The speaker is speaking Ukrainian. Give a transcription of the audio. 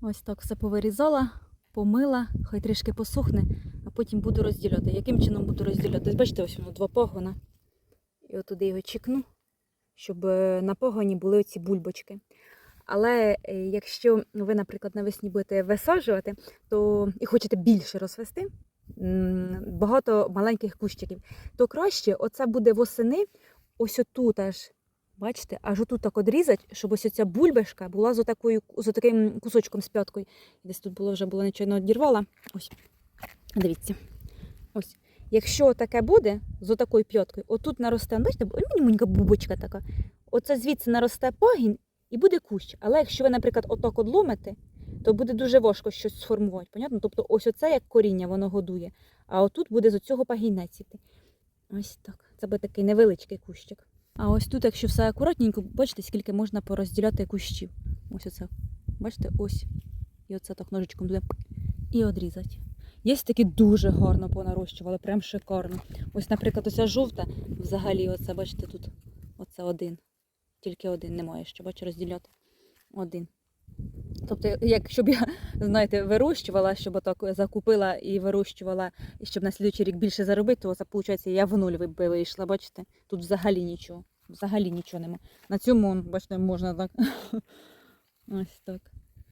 Ось так все повирізала, помила, хай трішки посохне, а потім буду розділяти. Яким чином буду розділяти? Бачите, ось воно два пагона. І отуди його чекну, щоб е, на пагоні були оці бульбочки. Але е, якщо ви, наприклад, навесні будете висаджувати, то і хочете більше розвести, багато маленьких кущиків, то краще оце буде восени, ось отут аж, бачите, аж отут так одрізати, щоб ось оця бульбашка була з, отакою, з отаким кусочком з п'яткою. Десь тут було вже було нечайно одірвала. Ось, дивіться. Ось. Якщо таке буде з отакою п'яткою, отут наросте, бачите, маленька бубочка така. Оце звідси наросте пагін і буде кущ. Але якщо ви, наприклад, отак одломите, то буде дуже важко щось сформувати. Понятно? Тобто ось оце як коріння воно годує, а отут буде з цього пагінець іти. Ось так. Це буде такий невеличкий кущик. А ось тут, якщо все акуратненько, бачите, скільки можна порозділяти кущів. Ось оце. Бачите, ось. І оце так ножичком буде і одрізати. Є такі дуже гарно понарощували, прям шикарно. Ось, наприклад, оця жовта, взагалі, оце, бачите, тут оце один. Тільки один немає, що бачу розділяти. Один. Тобто, якщо б я, знаєте, вирощувала, щоб отак закупила і вирощувала, і щоб на слідуючий рік більше заробити, то це, виходить, я в нуль би вийшла, бачите? Тут взагалі нічого. Взагалі нічого нема. На цьому, бачите, можна так. Ось так.